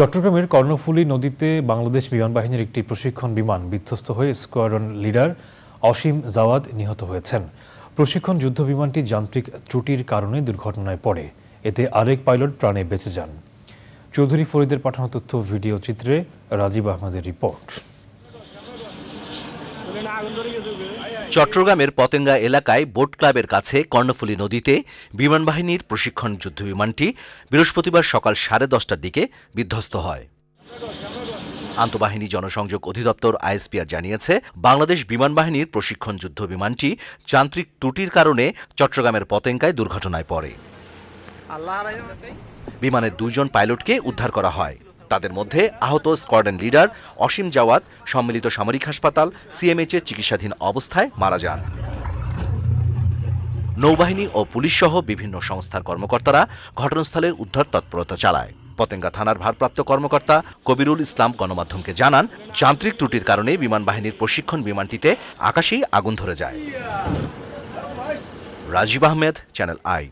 চট্টগ্রামের কর্ণফুলী নদীতে বাংলাদেশ বিমান বাহিনীর একটি প্রশিক্ষণ বিমান বিধ্বস্ত হয়ে স্কোয়াড্রন লিডার অসীম জাওয়াদ নিহত হয়েছেন। প্রশিক্ষণ যুদ্ধ বিমানটি যান্ত্রিক ত্রুটির কারণে দুর্ঘটনায় পড়ে। এতে আরেক পাইলট প্রাণে বেঁচে যান। চৌধুরী ফরিদের পাঠানো তথ্য ভিডিও চিত্রে রাজীব আহমেদের রিপোর্ট। চট্টগ্রামের পতেঙ্গা এলাকায় বোট ক্লাবের কাছে কর্ণফুলী নদীতে বিমান বাহিনীর প্রশিক্ষণ যুদ্ধ বিমানটি বৃহস্পতিবার সকাল সাড়ে দশটার দিকে বিধ্বস্ত হয়। আন্তঃবাহিনী জনসংযোগ অধিদপ্তর আইএসপিআর জানিয়েছে, বাংলাদেশ বিমান বাহিনীর প্রশিক্ষণ যুদ্ধ বিমানটি যান্ত্রিক ত্রুটির কারণে চট্টগ্রামের পতেঙ্গায় দুর্ঘটনায় পড়ে। বিমানের দুইজন পাইলটকে উদ্ধার করা হয়। তাদের মধ্যে আহত স্কোয়াড্রন লিডার অসীম জাওয়াত, সম্মিলিত সামরিক হাসপাতাল সিএমএইচে চিকিৎসাধীন অবস্থায় মারা যান। নৌবাহিনী ও পুলিশ সহ বিভিন্ন সংস্থার কর্মকর্তারা ঘটনাস্থলে উদ্ধার তৎপরতা চালায়। পতেঙ্গা থানার ভারপ্রাপ্ত কর্মকর্তা কবিরুল ইসলাম গণমাধ্যমকে জানান, যান্ত্রিক ত্রুটির কারণে বিমান বাহিনীর প্রশিক্ষণ বিমানটিতে আকাশেই আগুন ধরে যায়। Rajib Ahmed channel I